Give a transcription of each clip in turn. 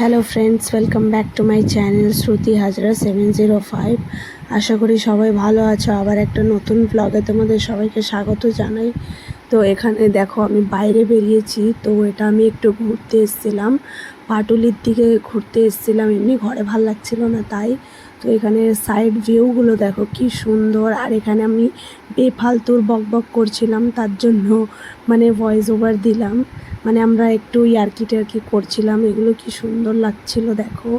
Hello friends welcome back to my channel Shruti Hazra seven zero five আশা করি সবাই ভালো আছো। আবার একটা নতুন ব্লগে তোমাদের সবাইকে স্বাগত জানাই। তো এখানে দেখো, আমি বাইরে বেরিয়েছি। তো এটা আমি একটু ঘুরতে এসেছিলাম। পাটুলির দিকে ঘুরতে এসেছিলাম। এমনি ঘরে ভালো লাগছিল না তাই। তো এখানে সাইড ভিউগুলো দেখো, কি সুন্দর। আর এখানে আমি বেফালতুর বক বক করছিলাম, তার জন্য মানে ভয়েস ওভার দিলাম। মানে আমরা একটু ইয়ার্কি টার্কি করছিলাম, এগুলো কি সুন্দর লাগছিল দেখো।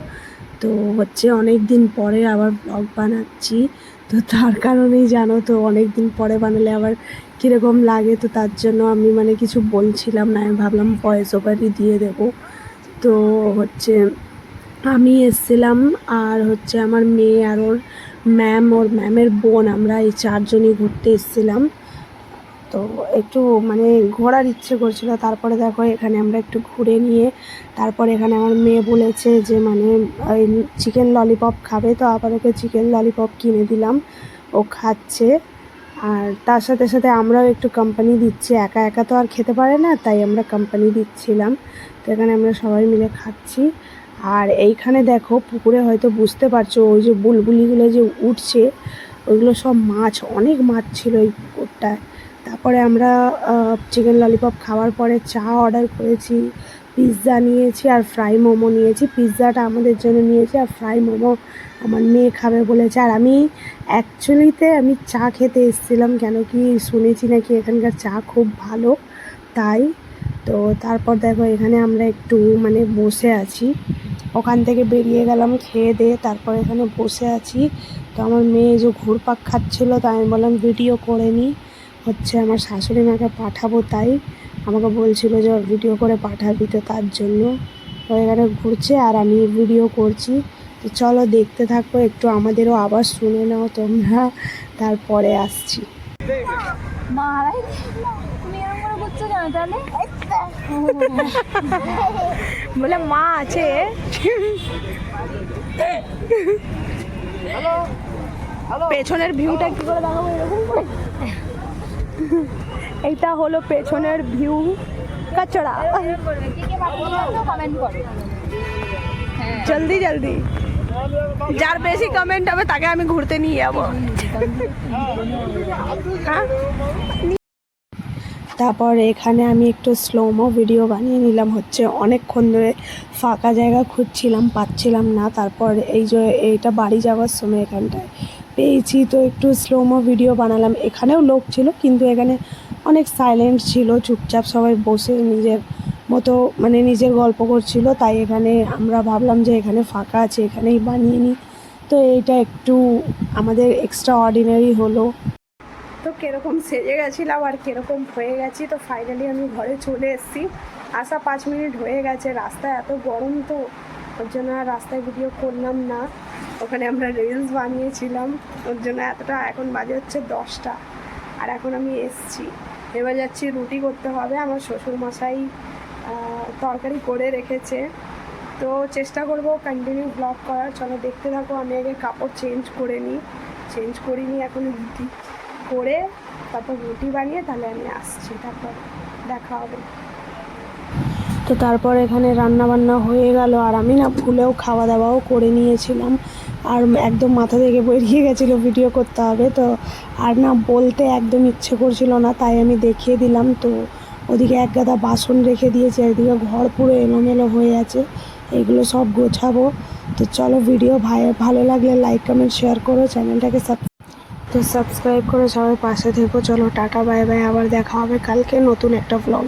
তো হচ্ছে অনেক দিন পরে আবার ব্লগ বানাচ্ছি, তো তার কারণেই জানো তো অনেক দিন পরে বানালে আবার কীরকম লাগে, তো তার জন্য আমি মানে কিছু বলছিলাম না, আমি ভাবলাম ভয়েস ওভারই দিয়ে দেবো। তো হচ্ছে আমি এসছিলাম আর হচ্ছে আমার মেয়ে আর ওর ম্যাম ওর ম্যামের বোন, আমরা এই চারজনই ঘুরতে এসছিলাম। তো একটু মানে ঘোরার ইচ্ছে করছিল। তারপরে দেখো এখানে আমরা একটু ঘুরে নিয়ে, তারপরে এখানে আমার মেয়ে বলেছে যে মানে ওই চিকেন ললিপপ খাবে। তো আবার ওকে চিকেন ললিপপ কিনে দিলাম। ও খাচ্ছে। আর তার সাথে সাথে আমরাও একটু কোম্পানি দিচ্ছি। একা একা তো আর খেতে পারে না, তাই আমরা কোম্পানি দিচ্ছিলাম। তো এখানে আমরা সবাই মিলে খাচ্ছি। আর এইখানে দেখো পুকুরে হয়তো বুঝতে পারছ, ওই যে বুলবুলিগুলো যে উঠছে, ওইগুলো সব মাছ, অনেক মাছ ছিল ওই পুকুরটায়। তারপরে আমরা চিকেন ললিপপ খাওয়ার পরে চা অর্ডার করেছি পিৎজা নিয়েছি আর ফ্রাই মোমো নিয়েছি। পিৎজাটা আমাদের জন্য নিয়েছি আর ফ্রাই মোমো আমার মেয়ে খাবে বলেছে। আর আমি অ্যাকচুয়ালিতে আমি চা খেতে এসেছিলাম, কেন কি শুনেছি নাকি এখানকার চা খুব ভালো, তাই তো তারপর দেখো এখানে আমরা একটু মানে বসে আছি। ওখান থেকে বেরিয়ে গেলাম, খেয়ে দিয়ে তারপর এখানে বসে আছি। তো আমার মেয়ে যে ঘুরপাক খাচ্ছিলো, তাই আমি বললাম, ভিডিও করে নিই হচ্ছে আমার শাশুড়ি মাকে পাঠাবো তাই আমাকে বলছিল যে ওর ভিডিও করে পাঠাবি তো তার জন্য। তো এখানে ঘুরছে আর আমি ভিডিও করছি। তো চলো দেখতে থাকো একটু আমাদেরও আবার শুনে নাও তোমরা। তারপরে আসছি। বলে মা আছে। পেছনের ভিউটা কি করে দেখাবো এরকম করে? এইটা হলো পেছনের ভিউ কাচড়া। জলদি জলদি। যার বেশি কমেন্ট হবে, তাকে আমি ঘুরতে নিয়ে যাব। হ্যাঁ? তারপর এখানে আমি একটু স্লোমো ভিডিও বানিয়ে নিলাম, হচ্ছে অনেকক্ষণ ধরে ফাঁকা জায়গা খুঁজছিলাম, পাচ্ছিলাম না। তারপর এই যে, এইটা বাড়ি যাওয়ার সময় এখানটায়। পেয়েছি, তো একটু স্লোমো ভিডিও বানালাম। এখানেও লোক ছিল, কিন্তু এখানে অনেক সাইলেন্ট ছিল, চুপচাপ সবাই বসে নিজের মতো মানে নিজের গল্প করছিল। তাই এখানে আমরা ভাবলাম যে এখানে ফাঁকা আছে, এখানেই বানিয়ে নিই। তো এইটা একটু আমাদের এক্সট্রা অর্ডিনারি হলো। তো কীরকম সেজে গেছিলাম আর কীরকম হয়ে গেছি, তো ফাইনালি আমি ঘরে চলে এসেছি। আসা পাঁচ মিনিট হয়ে গেছে, রাস্তা এত গরম তো। ওর জন্য আর রাস্তায় ভিডিও করলাম না। ওখানে আমরা রিলস বানিয়েছিলাম। ওর জন্য এতটা এখন বাজে হচ্ছে দশটা। আর এখন আমি এসছি। এবার যাচ্ছি রুটি করতে হবে। আমার শ্বশুরমশাই আহ, তরকারি করে রেখেছে। তো চেষ্টা করব কন্টিনিউ ব্লগ করার। চলো দেখতে থাকো আমি আগে কাপড় চেঞ্জ করে নিই। চেঞ্জ করিনি এখন রুটি করে তারপর রুটি বানিয়ে তাহলে আমি আসছি। তারপর দেখা হবে। তো তারপর এখানে রান্না বান্না হয়ে গেল। আর আমি না ভুলেও খাওয়া দাওয়াও করে নিয়েছিলাম। আর একদম মাথা থেকে বেরিয়ে গেছিল ভিডিও করতে হবে তো আর না বলতে একদম ইচ্ছে করছিল না, তাই আমি দেখিয়ে দিলাম। তো ওদিকে এক গাদা বাসন রেখে দিয়েছি একদিকে ঘর পুরো এলোমেলো হয়ে আছে। এগুলো সব গোছাবো। তো চলো ভিডিও ভাই, ভালো লাগলে লাইক কমেন্ট শেয়ার করো, চ্যানেলটাকে সাব তো সাবস্ক্রাইব করে, সবাই পাশে থেকো। চলো টাটা বাই বাই আবার দেখা হবে কালকে নতুন একটা ব্লগ